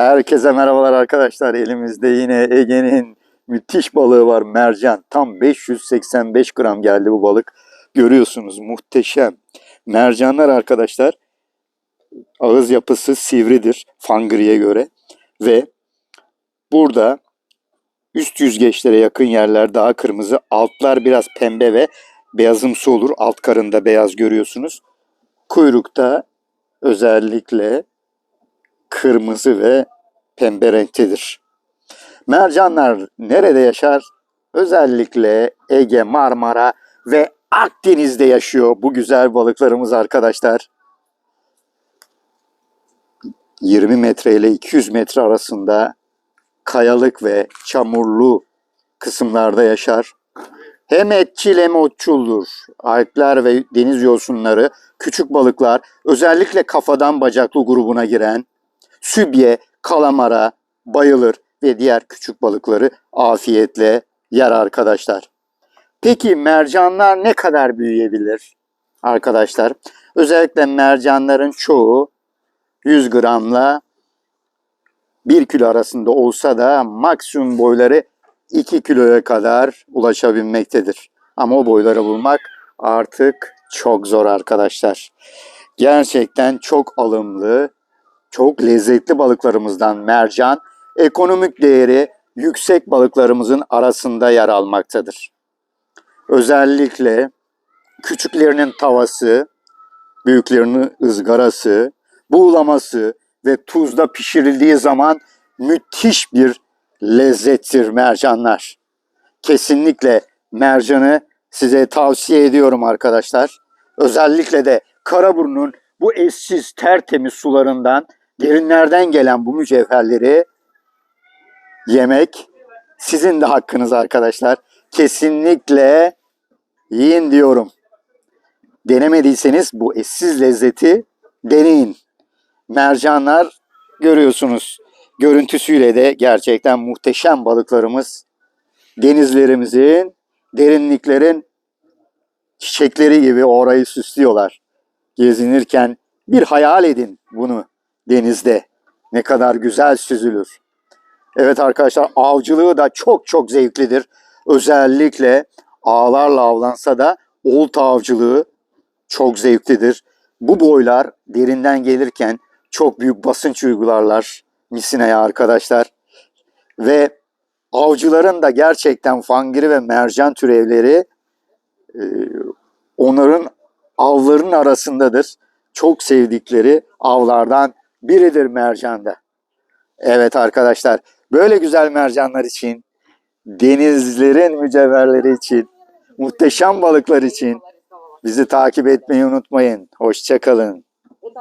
Herkese merhabalar arkadaşlar. Elimizde yine Ege'nin müthiş balığı var mercan. Tam 585 gram geldi bu balık. Görüyorsunuz muhteşem. Mercanlar arkadaşlar ağız yapısı sivridir fangriye göre ve burada üst yüzgeçlere yakın yerler daha kırmızı, altlar biraz pembe ve beyazımsı olur. Alt karında beyaz görüyorsunuz. Kuyrukta özellikle kırmızı ve pembe renktedir. Mercanlar nerede yaşar? Özellikle Ege, Marmara ve Akdeniz'de yaşıyor bu güzel balıklarımız arkadaşlar. 20 metre ile 200 metre arasında kayalık ve çamurlu kısımlarda yaşar. Hem etçil hem otçuldur. Alpler ve deniz yosunları, küçük balıklar, özellikle kafadan bacaklı grubuna giren sübye, kalamara bayılır ve diğer küçük balıkları afiyetle yer arkadaşlar. Peki mercanlar ne kadar büyüyebilir arkadaşlar? Özellikle mercanların çoğu 100 gramla 1 kilo arasında olsa da maksimum boyları 2 kiloya kadar ulaşabilmektedir. Ama o boyları bulmak artık çok zor arkadaşlar. Gerçekten çok alımlı, çok lezzetli balıklarımızdan mercan, ekonomik değeri yüksek balıklarımızın arasında yer almaktadır. Özellikle küçüklerinin tavası, büyüklerinin ızgarası, buğulaması ve tuzda pişirildiği zaman müthiş bir lezzettir mercanlar. Kesinlikle mercanı size tavsiye ediyorum arkadaşlar. Özellikle de Karaburun'un bu eşsiz tertemiz sularından derinlerden gelen bu mücevherleri yemek sizin de hakkınız arkadaşlar. Kesinlikle yiyin diyorum. Denemediyseniz bu eşsiz lezzeti deneyin. Mercanlar görüyorsunuz. Görüntüsüyle de gerçekten muhteşem balıklarımız. Denizlerimizin, derinliklerin çiçekleri gibi orayı süslüyorlar. Gezinirken bir hayal edin bunu denizde. Ne kadar güzel süzülür. Evet arkadaşlar avcılığı da çok çok zevklidir. Özellikle ağlarla avlansa da olta avcılığı çok zevklidir. Bu boylar derinden gelirken çok büyük basınç uygularlar misineye arkadaşlar. Ve avcıların da gerçekten fangiri ve mercan türevleri e, onların avların arasındadır. Çok sevdikleri avlardan biridir mercanda. Evet arkadaşlar böyle güzel mercanlar için, denizlerin mücevherleri için, muhteşem balıklar için bizi takip etmeyi unutmayın. Hoşçakalın.